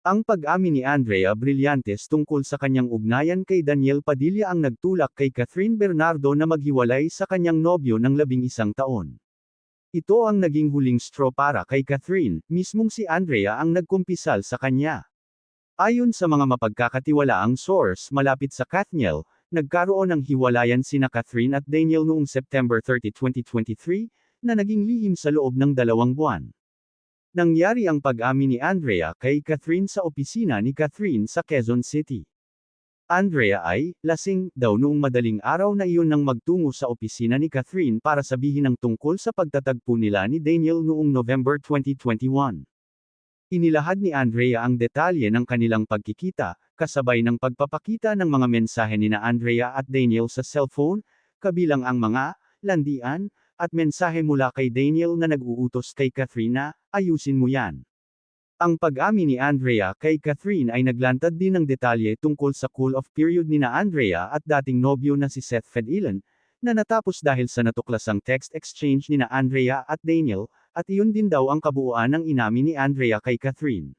Ang pag-amin ni Andrea Brillantes tungkol sa kanyang ugnayan kay Daniel Padilla ang nagtulak kay Catherine Bernardo na maghiwalay sa kanyang nobyo ng labing isang taon. Ito ang naging huling straw para kay Catherine, mismong si Andrea ang nagkumpisal sa kanya. Ayon sa mga mapagkakatiwalaang source malapit sa Kathniel, nagkaroon ng hiwalayan sina Catherine at Daniel noong September 30, 2023, na naging lihim sa loob ng dalawang buwan. Nangyari ang pag-amin ni Andrea kay Catherine sa opisina ni Catherine sa Quezon City. Andrea ay, lasing, daw noong madaling araw na iyon nang magtungo sa opisina ni Catherine para sabihin ang tungkol sa pagtatagpo nila ni Daniel noong November 2021. Inilahad ni Andrea ang detalye ng kanilang pagkikita, kasabay ng pagpapakita ng mga mensahe ni na Andrea at Daniel sa cellphone, kabilang ang mga, landian, at mensahe mula kay Daniel na nag-uutos kay Catherine na, ayusin mo yan. Ang pag-amin ni Andrea kay Catherine ay naglantad din ng detalye tungkol sa cool-off period ni na Andrea at dating nobyo na si Seth Fedilan, na natapos dahil sa natuklasang text exchange ni na Andrea at Daniel, at iyon din daw ang kabuuan ng inamin ni Andrea kay Catherine.